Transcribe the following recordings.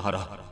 찾다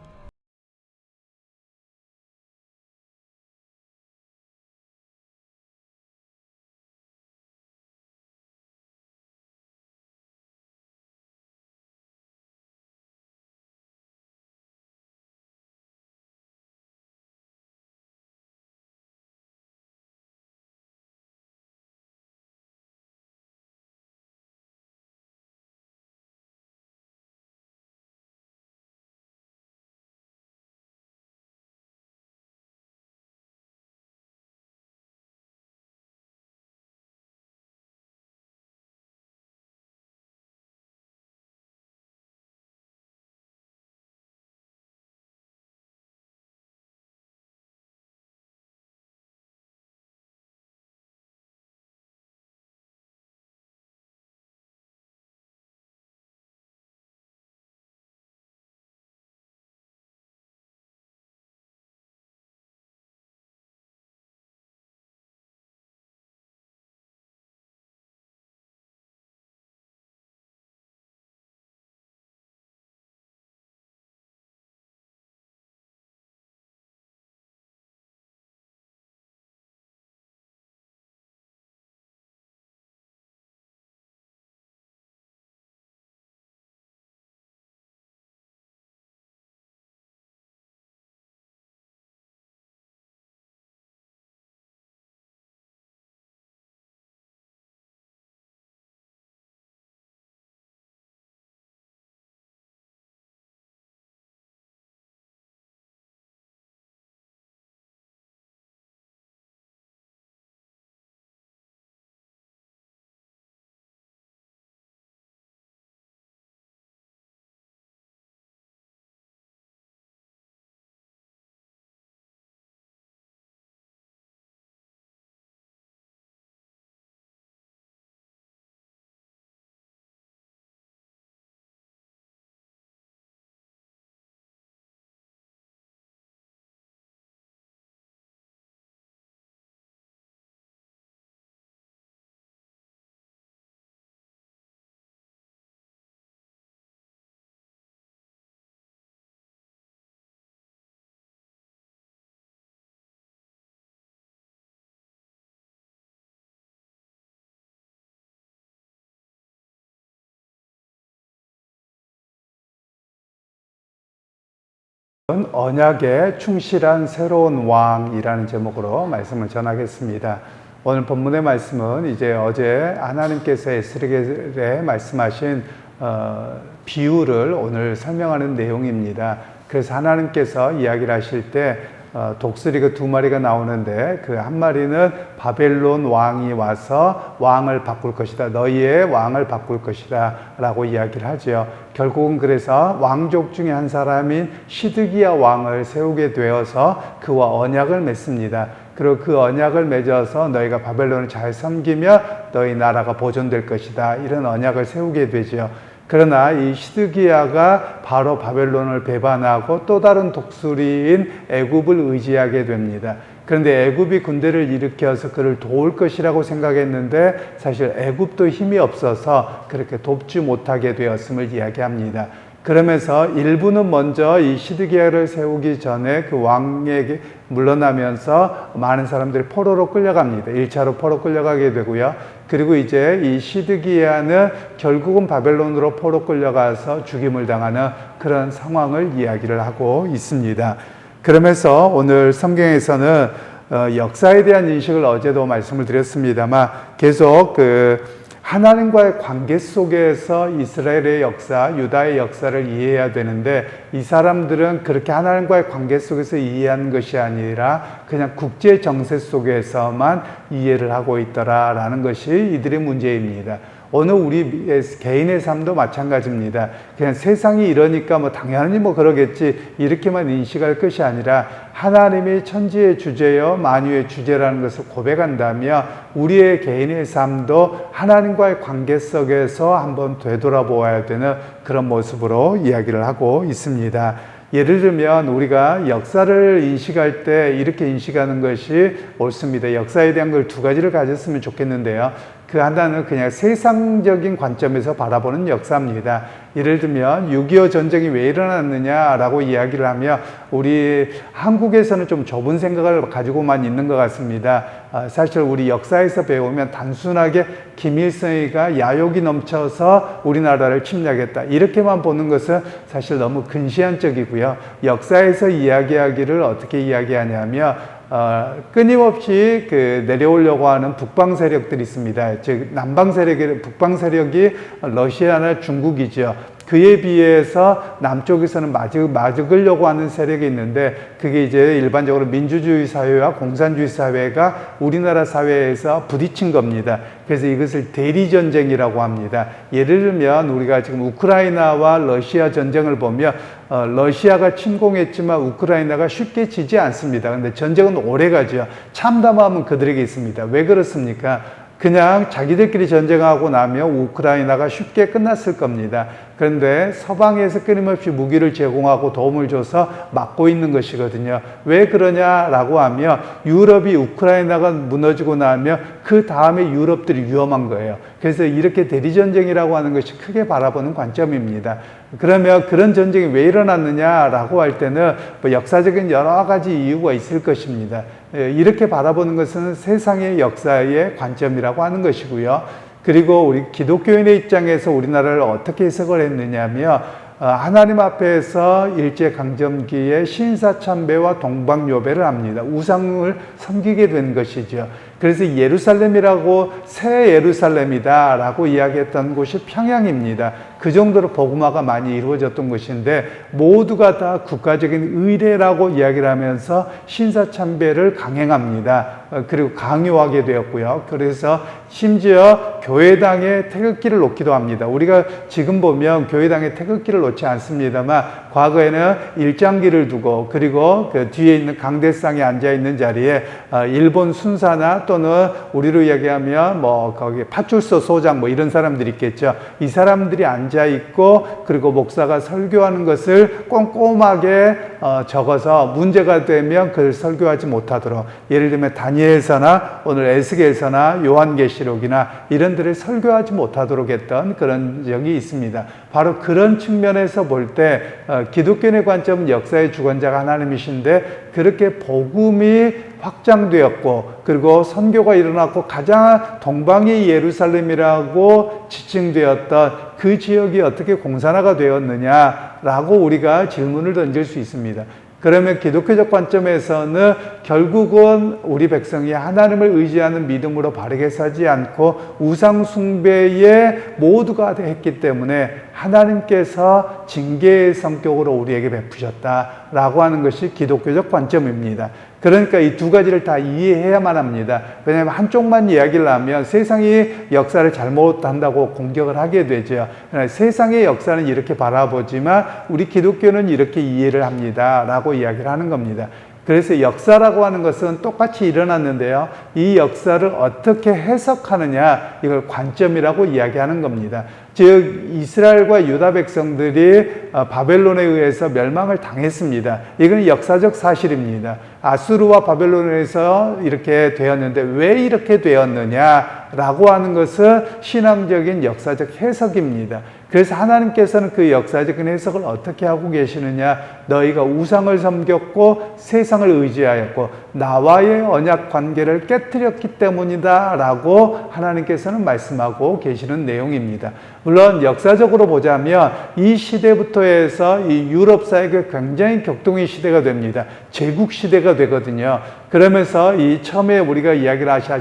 언약에 충실한 새로운 왕이라는 제목으로 말씀을 전하겠습니다. 오늘 본문의 말씀은 이제 어제 하나님께서 에스겔에 말씀하신 어, 비유를 오늘 설명하는 내용입니다. 그래서 하나님께서 이야기를 하실 때 어, 독수리가 두 마리가 나오는데 그 한 마리는 바벨론 왕이 와서 왕을 바꿀 것이다. 너희의 왕을 바꿀 것이다. 라고 이야기를 하죠. 결국은 그래서 왕족 중에 한 사람인 시드기야 왕을 세우게 되어서 그와 언약을 맺습니다. 그리고 그 언약을 맺어서 너희가 바벨론을 잘 섬기며 너희 나라가 보존될 것이다. 이런 언약을 세우게 되죠. 그러나 이 시드기야가 바로 바벨론을 배반하고 또 다른 독수리인 애굽을 의지하게 됩니다. 그런데 애굽이 군대를 일으켜서 그를 도울 것이라고 생각했는데 사실 애굽도 힘이 없어서 그렇게 돕지 못하게 되었음을 이야기합니다. 그러면서 일부는 먼저 이 시드기야를 세우기 전에 그 왕에게 물러나면서 많은 사람들이 포로로 끌려갑니다. 1차로 포로 끌려가게 되고요. 그리고 이제 이 시드기야는 결국은 바벨론으로 포로 끌려가서 죽임을 당하는 그런 상황을 이야기를 하고 있습니다. 그러면서 오늘 성경에서는 어, 역사에 대한 인식을 어제도 말씀을 드렸습니다만 계속 그 하나님과의 관계 속에서 이스라엘의 역사, 유다의 역사를 이해해야 되는데 이 사람들은 그렇게 하나님과의 관계 속에서 이해한 것이 아니라 그냥 국제 정세 속에서만 이해를 하고 있더라라는 것이 이들의 문제입니다. 어느 우리 개인의 삶도 마찬가지입니다. 그냥 세상이 이러니까 뭐 당연히 뭐 그러겠지 이렇게만 인식할 것이 아니라 하나님이 천지의 주제여 만유의 주제라는 것을 고백한다며 우리의 개인의 삶도 하나님과의 관계 속에서 한번 되돌아보아야 되는 그런 모습으로 이야기를 하고 있습니다. 예를 들면 우리가 역사를 인식할 때 이렇게 인식하는 것이 옳습니다. 역사에 대한 걸 두 가지를 가졌으면 좋겠는데요. 그 하나는 그냥 세상적인 관점에서 바라보는 역사입니다. 예를 들면 6.25 전쟁이 왜 일어났느냐라고 이야기를 하며 우리 한국에서는 좀 좁은 생각을 가지고만 있는 것 같습니다. 아, 사실 우리 역사에서 배우면 단순하게 김일성이가 야욕이 넘쳐서 우리나라를 침략했다. 이렇게만 보는 것은 사실 너무 근시안적이고요. 역사에서 이야기하기를 어떻게 이야기하냐면 어, 끊임없이 그 내려오려고 하는 북방 세력들이 있습니다. 즉 남방 세력이 북방 세력이 러시아나 중국이죠. 그에 비해서 남쪽에서는 맞으, 맞으려고 하는 세력이 있는데 그게 이제 일반적으로 민주주의 사회와 공산주의 사회가 우리나라 사회에서 부딪힌 겁니다. 그래서 이것을 대리전쟁이라고 합니다. 예를 들면 우리가 지금 우크라이나와 러시아 전쟁을 보면 어, 러시아가 침공했지만 우크라이나가 쉽게 지지 않습니다. 근데 전쟁은 오래 가죠. 참담함은 그들에게 있습니다. 왜 그렇습니까? 그냥 자기들끼리 전쟁하고 나면 우크라이나가 쉽게 끝났을 겁니다. 그런데 서방에서 끊임없이 무기를 제공하고 도움을 줘서 막고 있는 것이거든요. 왜 그러냐라고 하면 유럽이 우크라이나가 무너지고 나면 그 다음에 유럽들이 위험한 거예요. 그래서 이렇게 대리전쟁이라고 하는 것이 크게 바라보는 관점입니다. 그러면 그런 전쟁이 왜 일어났느냐라고 할 때는 뭐 역사적인 여러 가지 이유가 있을 것입니다. 예, 이렇게 바라보는 것은 세상의 역사의 관점이라고 하는 것이고요. 그리고 우리 기독교인의 입장에서 우리나라를 어떻게 해석을 했느냐면 어, 하나님 앞에서 일제 강점기에 신사참배와 동방요배를 합니다. 우상을 섬기게 된 것이죠. 그래서 예루살렘이라고 새 예루살렘이다라고 이야기했던 곳이 평양입니다. 그 정도로 복음화가 많이 이루어졌던 것인데 모두가 다 국가적인 의례라고 이야기를 하면서 신사참배를 강행합니다. 어, 그리고 강요하게 되었고요. 그래서 심지어 교회당에 태극기를 놓기도 합니다. 우리가 지금 보면 교회당에 태극기를 놓지 않습니다만 과거에는 일장기를 두고 그리고 그 뒤에 있는 강대상에 앉아 있는 자리에 어, 일본 순사나 또는 우리로 이야기하면 뭐 거기 파출소 소장 뭐 이런 사람들이 있겠죠. 이 사람들이 앉아 있고 그리고 목사가 설교하는 것을 꼼꼼하게 어, 적어서 문제가 되면 그를 설교하지 못하도록 예를 들면 다니엘서나 오늘 에스겔서나 요한계시록이나 이런 데를 설교하지 못하도록 했던 그런 적이 있습니다. 바로 그런 측면에서 볼때 어, 기독교의 관점은 역사의 주관자가 하나님이신데 그렇게 복음이 확장되었고 그리고 선교가 일어났고 가장 동방의 예루살렘이라고 지칭되었던 그 지역이 어떻게 공산화가 되었느냐라고 우리가 질문을 던질 수 있습니다. 그러면 기독교적 관점에서는 결국은 우리 백성이 하나님을 의지하는 믿음으로 바르게 살지 않고 우상숭배에 모두가 했기 때문에 하나님께서 징계의 성격으로 우리에게 베푸셨다라고 하는 것이 기독교적 관점입니다. 그러니까 이 두 가지를 다 이해해야만 합니다. 왜냐하면 한쪽만 이야기를 하면 세상이 역사를 잘못한다고 공격을 하게 되죠. 세상의 역사는 이렇게 바라보지만 우리 기독교는 이렇게 이해를 합니다. 라고 이야기를 하는 겁니다. 그래서 역사라고 하는 것은 똑같이 일어났는데요. 이 역사를 어떻게 해석하느냐, 이걸 관점이라고 이야기하는 겁니다. 즉, 이스라엘과 유다 백성들이 어, 바벨론에 의해서 멸망을 당했습니다. 이건 역사적 사실입니다. 아수르와 바벨론에서 이렇게 되었는데 왜 이렇게 되었느냐라고 하는 것은 신앙적인 역사적 해석입니다. 그래서 하나님께서는 그 역사적인 해석을 어떻게 하고 계시느냐? 너희가 우상을 섬겼고 세상을 의지하였고 나와의 언약 관계를 깨뜨렸기 때문이다 라고 하나님께서는 말씀하고 계시는 내용입니다. 물론 역사적으로 보자면 이 시대부터 해서 이 유럽 사회가 굉장히 격동의 시대가 됩니다. 제국 시대가 되거든요. 그러면서 이 처음에 우리가 이야기를 하셔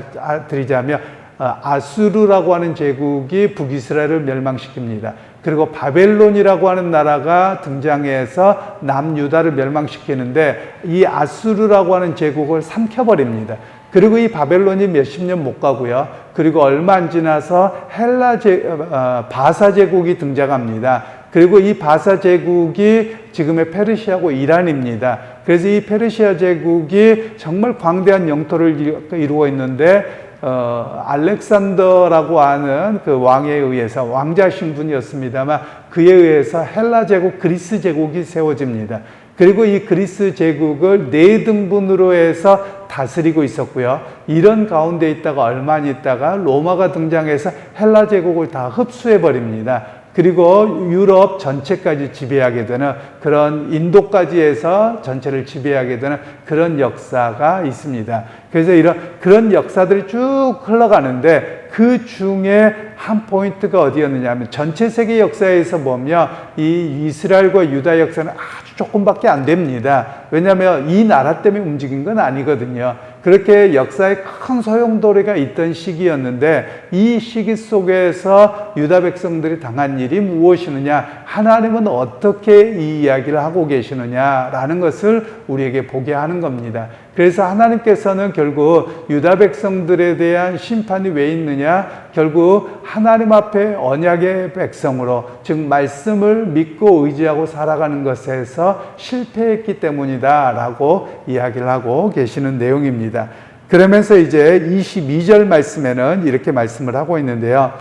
드리자면 어, 아수르라고 하는 제국이 북이스라엘을 멸망시킵니다. 그리고 바벨론이라고 하는 나라가 등장해서 남유다를 멸망시키는데 이 아수르라고 하는 제국을 삼켜버립니다. 그리고 이 바벨론이 몇십 년 못 가고요. 그리고 얼마 안 지나서 헬라 제, 어, 바사 제국이 등장합니다. 그리고 이 바사 제국이 지금의 페르시아고 이란입니다. 그래서 이 페르시아 제국이 정말 광대한 영토를 이루고 있는데 어, 알렉산더라고 하는 그 왕에 의해서 왕자 신분이었습니다만 그에 의해서 헬라 제국, 그리스 제국이 세워집니다. 그리고 이 그리스 제국을 네 등분으로 해서 다스리고 있었고요. 이런 가운데 있다가 얼마 있다가 로마가 등장해서 헬라 제국을 다 흡수해 버립니다. 그리고 유럽 전체까지 지배하게 되는 그런 인도까지 해서 전체를 지배하게 되는 그런 역사가 있습니다. 그래서 이런 그런 역사들이 쭉 흘러가는데 그 중에 한 포인트가 어디였느냐 하면 전체 세계 역사에서 보면 이 이스라엘과 유다 역사는 아주 조금밖에 안 됩니다. 왜냐하면 이 나라 때문에 움직인 건 아니거든요. 그렇게 역사에 큰 소용돌이가 있던 시기였는데 이 시기 속에서 유다 백성들이 당한 일이 무엇이느냐 하나님은 어떻게 이 이야기를 하고 계시느냐라는 것을 우리에게 보게 하는 겁니다. 그래서 하나님께서는 결국 유다 백성들에 대한 심판이 왜 있느냐? 결국 하나님 앞에 언약의 백성으로 즉 말씀을 믿고 의지하고 살아가는 것에서 실패했기 때문이다 라고 이야기를 하고 계시는 내용입니다. 그러면서 이제 22절 말씀에는 이렇게 말씀을 하고 있는데요.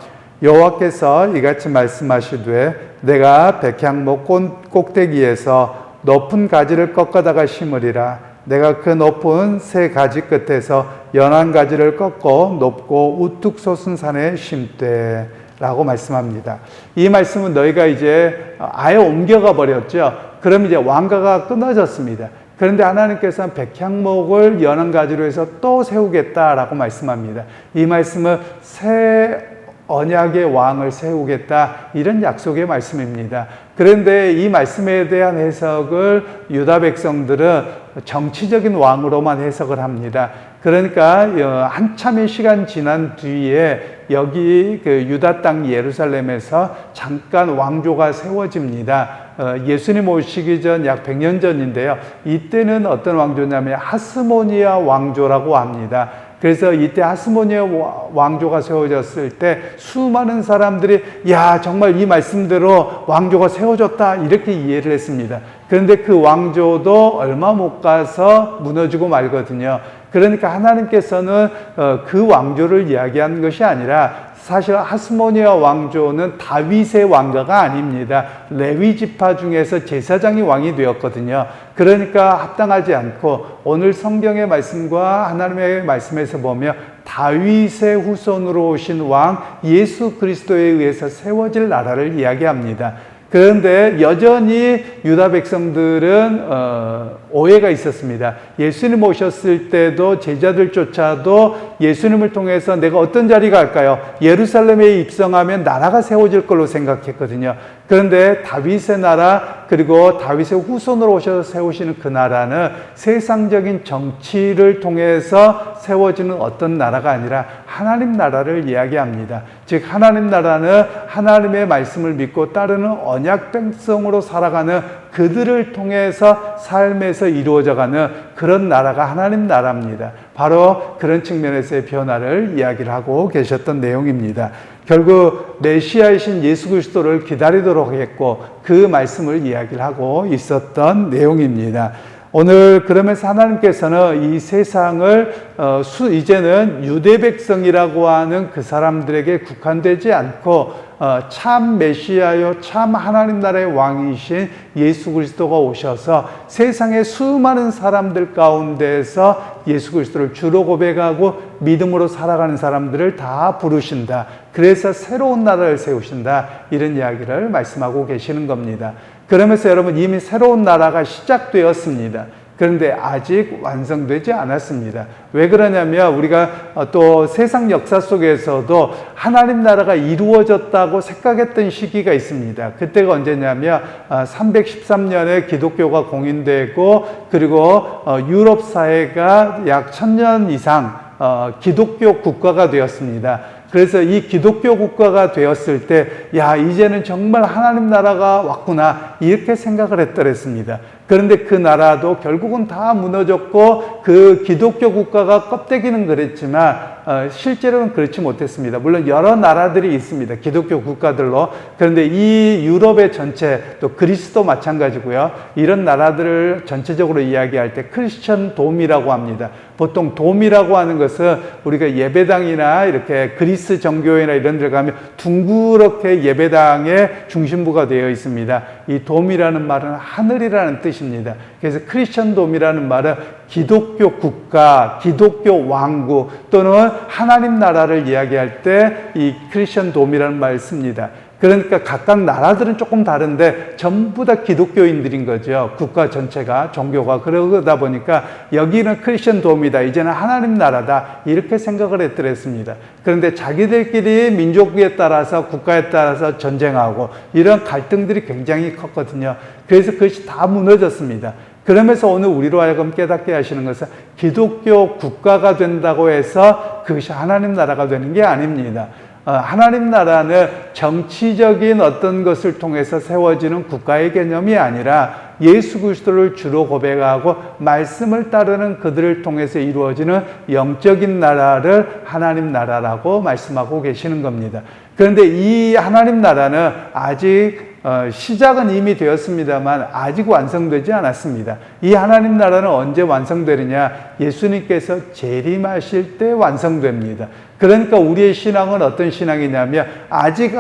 여호와께서 이같이 말씀하시되 내가 백향목 꼭대기에서 높은 가지를 꺾어다가 심으리라 내가 그 높은 새 가지 끝에서 연한 가지를 꺾고 높고 우뚝 솟은 산에 심되 라고 말씀합니다. 이 말씀은 너희가 이제 아예 옮겨가 버렸죠. 그럼 이제 왕가가 끊어졌습니다. 그런데 하나님께서는 백향목을 연한 가지로 해서 또 세우겠다라고 말씀합니다. 이 말씀은 새 언약의 왕을 세우겠다 이런 약속의 말씀입니다. 그런데 이 말씀에 대한 해석을 유다 백성들은 정치적인 왕으로만 해석을 합니다. 그러니까 어, 한참의 시간 지난 뒤에 여기 그 유다 땅 예루살렘에서 잠깐 왕조가 세워집니다. 어, 예수님 오시기 전 약 100년 전인데요. 이때는 어떤 왕조냐면 하스모니아 왕조라고 합니다. 그래서 이때 하스모니아 왕조가 세워졌을 때 수많은 사람들이 야 정말 이 말씀대로 왕조가 세워졌다 이렇게 이해를 했습니다. 그런데 그 왕조도 얼마 못 가서 무너지고 말거든요. 그러니까 하나님께서는 어, 그 왕조를 이야기한 것이 아니라 사실 하스모니아 왕조는 다윗의 왕가가 아닙니다. 레위 지파 중에서 제사장이 왕이 되었거든요. 그러니까 합당하지 않고 오늘 성경의 말씀과 하나님의 말씀에서 보면 다윗의 후손으로 오신 왕 예수 그리스도에 의해서 세워질 나라를 이야기합니다. 그런데 여전히 유다 백성들은 어, 오해가 있었습니다. 예수님 오셨을 때도 제자들조차도 예수님을 통해서 내가 어떤 자리 갈까요? 예루살렘에 입성하면 나라가 세워질 걸로 생각했거든요. 그런데 다윗의 나라 그리고 다윗의 후손으로 오셔서 세우시는 그 나라는 세상적인 정치를 통해서 세워지는 어떤 나라가 아니라 하나님 나라를 이야기합니다. 즉 하나님 나라는 하나님의 말씀을 믿고 따르는 언약 백성으로 살아가는 그들을 통해서 삶에서 이루어져가는 그런 나라가 하나님 나라입니다. 바로 그런 측면에서의 변화를 이야기를 하고 계셨던 내용입니다. 결국 메시아이신 예수 그리스도를 기다리도록 했고 그 말씀을 이야기를 하고 있었던 내용입니다. 오늘 그러면서 하나님께서는 이 세상을 어, 수 이제는 유대 백성이라고 하는 그 사람들에게 국한되지 않고 어, 참 메시아요, 참 하나님 나라의 왕이신 예수 그리스도가 오셔서 세상의 수많은 사람들 가운데서 예수 그리스도를 주로 고백하고 믿음으로 살아가는 사람들을 다 부르신다. 그래서 새로운 나라를 세우신다. 이런 이야기를 말씀하고 계시는 겁니다. 그러면서 여러분 이미 새로운 나라가 시작되었습니다. 그런데 아직 완성되지 않았습니다. 왜 그러냐면 우리가 또 세상 역사 속에서도 하나님 나라가 이루어졌다고 생각했던 시기가 있습니다. 그때가 언제냐면 313년에 기독교가 공인되고 그리고 어, 유럽 사회가 약 1000년 이상 어, 기독교 국가가 되었습니다. 그래서 이 기독교 국가가 되었을 때, 야, 이제는 정말 하나님 나라가 왔구나. 이렇게 생각을 했더랬습니다. 그런데 그 나라도 결국은 다 무너졌고 그 기독교 국가가 껍데기는 그랬지만 어, 실제로는 그렇지 못했습니다. 물론 여러 나라들이 있습니다. 기독교 국가들로. 그런데 이 유럽의 전체 또 그리스도 마찬가지고요. 이런 나라들을 전체적으로 이야기할 때 크리스천 돔이라고 합니다. 보통 돔이라고 하는 것은 우리가 예배당이나 이렇게 그리스 정교회나 이런 데 가면 둥그렇게 예배당의 중심부가 되어 있습니다. 이 돔이라는 말은 하늘이라는 뜻 입니다. 그래서 크리스천 돔이라는 말은 기독교 국가, 기독교 왕국 또는 하나님 나라를 이야기할 때 이 크리스천 돔이라는 말을 씁니다. 그러니까 각각 나라들은 조금 다른데 전부 다 기독교인들인 거죠. 국가 전체가 종교가 그러다 보니까 여기는 크리스천 돔이다. 이제는 하나님 나라다. 이렇게 생각을 했더랬습니다. 그런데 자기들끼리 민족에 따라서 국가에 따라서 전쟁하고 이런 갈등들이 굉장히 컸거든요. 그래서 그것이 다 무너졌습니다. 그러면서 오늘 우리로 하여금 깨닫게 하시는 것은 기독교 국가가 된다고 해서 그것이 하나님 나라가 되는 게 아닙니다. 어, 하나님 나라는 정치적인 어떤 것을 통해서 세워지는 국가의 개념이 아니라 예수 그리스도를 주로 고백하고 말씀을 따르는 그들을 통해서 이루어지는 영적인 나라를 하나님 나라라고 말씀하고 계시는 겁니다. 그런데 이 하나님 나라는 아직 어, 시작은 이미 되었습니다만 아직 완성되지 않았습니다. 이 하나님 나라는 언제 완성되느냐? 예수님께서 재림하실 때 완성됩니다. 그러니까 우리의 신앙은 어떤 신앙이냐면 아직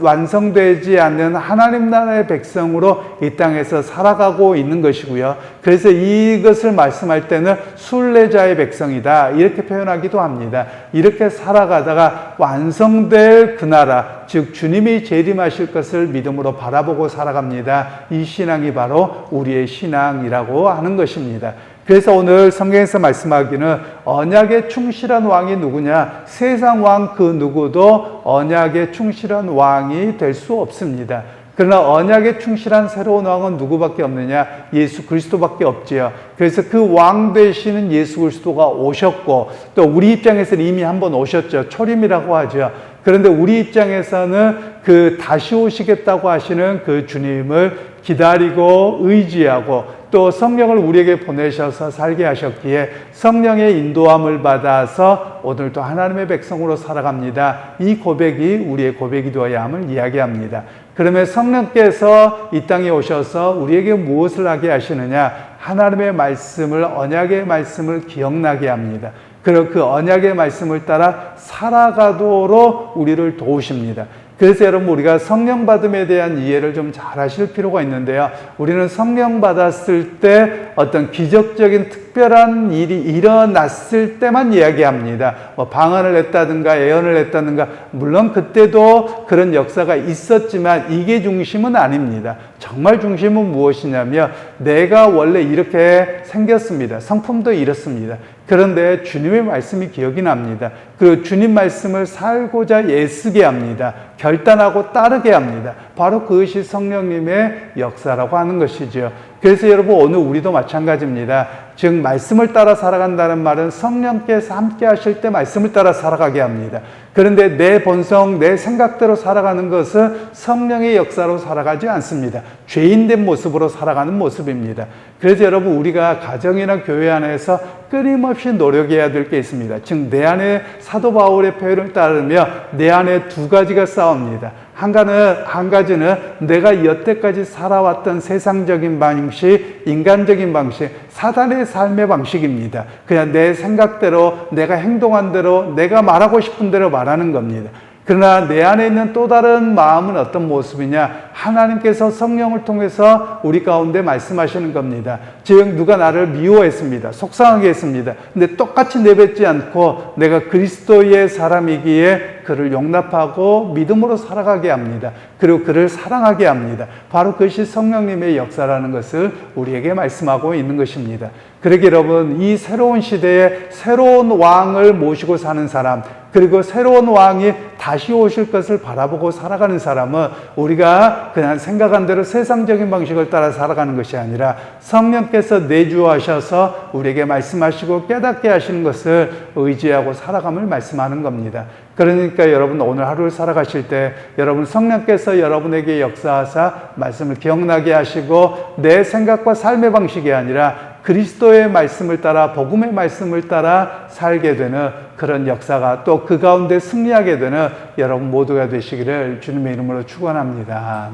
완성되지 않는 하나님 나라의 백성으로 이 땅에서 살아가고 있는 것이고요. 그래서 이것을 말씀할 때는 순례자의 백성이다. 이렇게 표현하기도 합니다. 이렇게 살아가다가 완성될 그 나라, 즉 주님이 재림하실 것을 믿음으로 바라보고 살아갑니다. 이 신앙이 바로 우리의 신앙이라고 하는 것입니다. 그래서 오늘 성경에서 말씀하기는 언약에 충실한 왕이 누구냐? 세상 왕 그 누구도 언약에 충실한 왕이 될 수 없습니다. 그러나 언약에 충실한 새로운 왕은 누구밖에 없느냐? 예수 그리스도밖에 없지요. 그래서 그 왕 되시는 예수 그리스도가 오셨고 또 우리 입장에서는 이미 한 번 오셨죠. 초림이라고 하죠. 그런데 우리 입장에서는 그 다시 오시겠다고 하시는 그 주님을 기다리고 의지하고 또 성령을 우리에게 보내셔서 살게 하셨기에 성령의 인도함을 받아서 오늘도 하나님의 백성으로 살아갑니다. 이 고백이 우리의 고백이 되어야 함을 이야기합니다. 그러면 성령께서 이 땅에 오셔서 우리에게 무엇을 하게 하시느냐? 하나님의 말씀을, 언약의 말씀을 기억나게 합니다. 그리고 그 언약의 말씀을 따라 살아가도록 우리를 도우십니다. 그래서 여러분 우리가 성령 받음에 대한 이해를 좀 잘 하실 필요가 있는데요. 우리는 성령 받았을 때 어떤 기적적인 특별한 일이 일어났을 때만 이야기합니다. 뭐 방언을 했다든가 예언을 했다든가 물론 그때도 그런 역사가 있었지만 이게 중심은 아닙니다. 정말 중심은 무엇이냐면 내가 원래 이렇게 생겼습니다. 성품도 이렇습니다. 그런데 주님의 말씀이 기억이 납니다. 그 주님 말씀을 살고자 애쓰게 합니다. 결단하고 따르게 합니다. 바로 그것이 성령님의 역사라고 하는 것이죠. 그래서 여러분 오늘 우리도 마찬가지입니다. 즉 말씀을 따라 살아간다는 말은 성령께서 함께 하실 때 말씀을 따라 살아가게 합니다. 그런데 내 본성, 내 생각대로 살아가는 것은 성령의 역사로 살아가지 않습니다. 죄인된 모습으로 살아가는 모습입니다. 그래서 여러분 우리가 가정이나 교회 안에서 끊임없이 노력해야 될 게 있습니다. 즉 내 안에 사도 바울의 표현을 따르며 내 안에 두 가지가 싸웁니다. 한 가지는, 한 가지는 내가 여태까지 살아왔던 세상적인 방식, 인간적인 방식, 사단의 삶의 방식입니다. 그냥 내 생각대로, 내가 행동한 대로, 내가 말하고 싶은 대로 말하는 겁니다. 그러나 내 안에 있는 또 다른 마음은 어떤 모습이냐? 하나님께서 성령을 통해서 우리 가운데 말씀하시는 겁니다. 즉, 누가 나를 미워했습니다. 속상하게 했습니다. 근데 똑같이 내뱉지 않고 내가 그리스도의 사람이기에 그를 용납하고 믿음으로 살아가게 합니다. 그리고 그를 사랑하게 합니다. 바로 그것이 성령님의 역사라는 것을 우리에게 말씀하고 있는 것입니다. 그러기 여러분, 이 새로운 시대에 새로운 왕을 모시고 사는 사람, 그리고 새로운 왕이 다시 오실 것을 바라보고 살아가는 사람은 우리가 그냥 생각한 대로 세상적인 방식을 따라 살아가는 것이 아니라 성령께서 내주하셔서 우리에게 말씀하시고 깨닫게 하시는 것을 의지하고 살아감을 말씀하는 겁니다. 그러니까 여러분 오늘 하루를 살아가실 때 여러분 성령께서 여러분에게 역사하사 말씀을 기억나게 하시고 내 생각과 삶의 방식이 아니라 그리스도의 말씀을 따라 복음의 말씀을 따라 살게 되는 그런 역사가 또 그 가운데 승리하게 되는 여러분 모두가 되시기를 주님의 이름으로 축원합니다.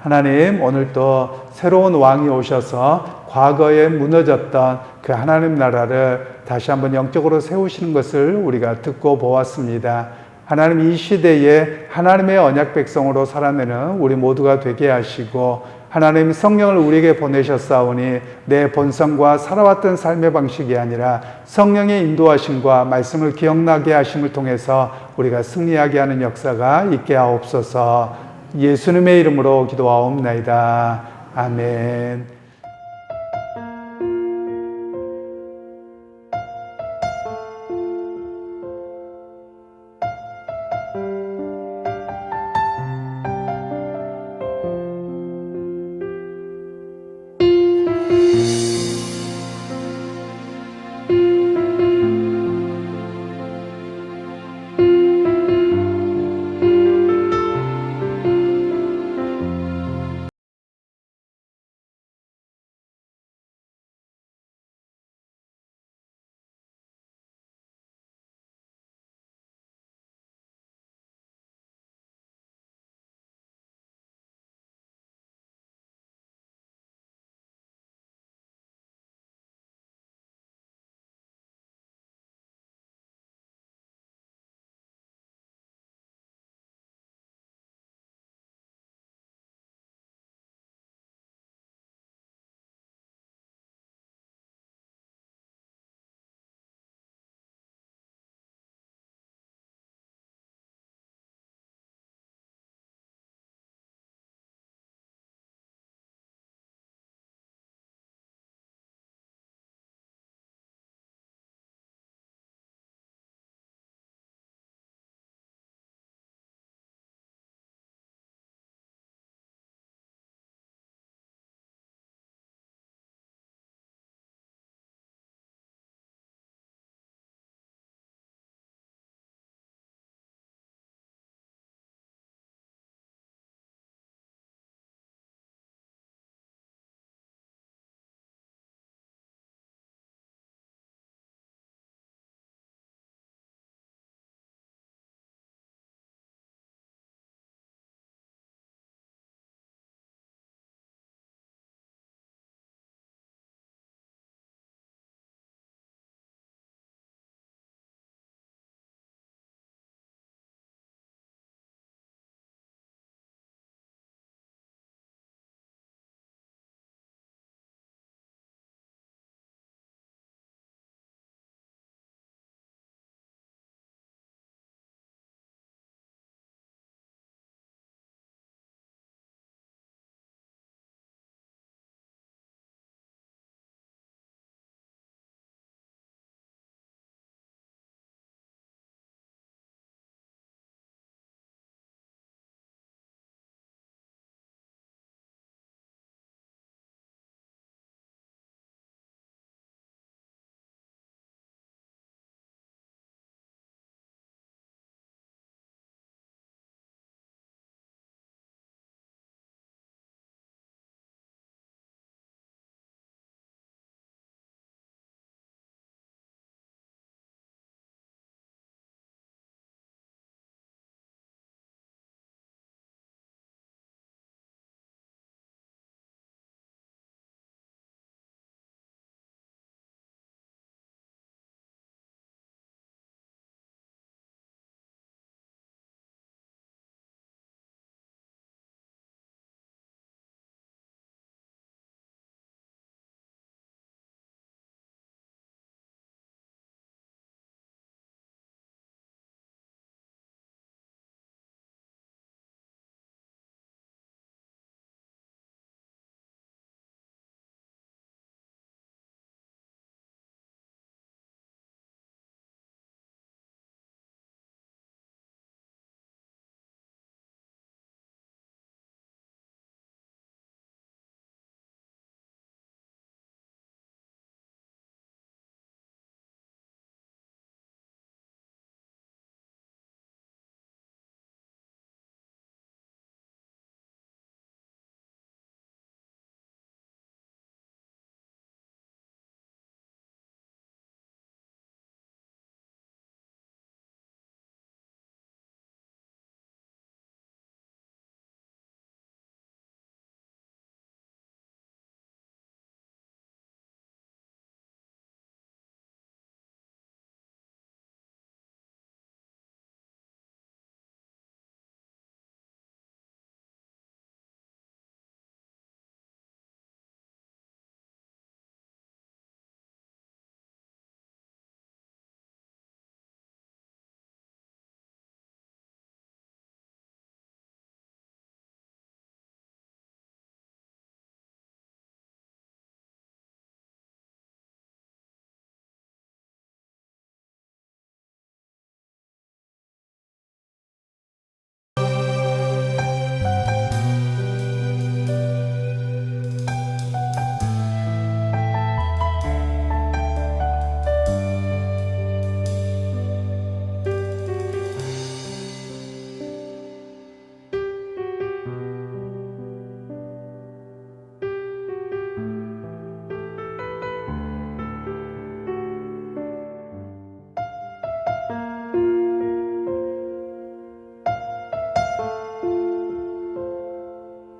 하나님 오늘 또 새로운 왕이 오셔서 과거에 무너졌던 그 하나님 나라를 다시 한번 영적으로 세우시는 것을 우리가 듣고 보았습니다. 하나님 이 시대에 하나님의 언약 백성으로 살아내는 우리 모두가 되게 하시고 하나님 성령을 우리에게 보내셨사오니 내 본성과 살아왔던 삶의 방식이 아니라 성령의 인도하심과 말씀을 기억나게 하심을 통해서 우리가 승리하게 하는 역사가 있게 하옵소서 예수님의 이름으로 기도하옵나이다. 아멘.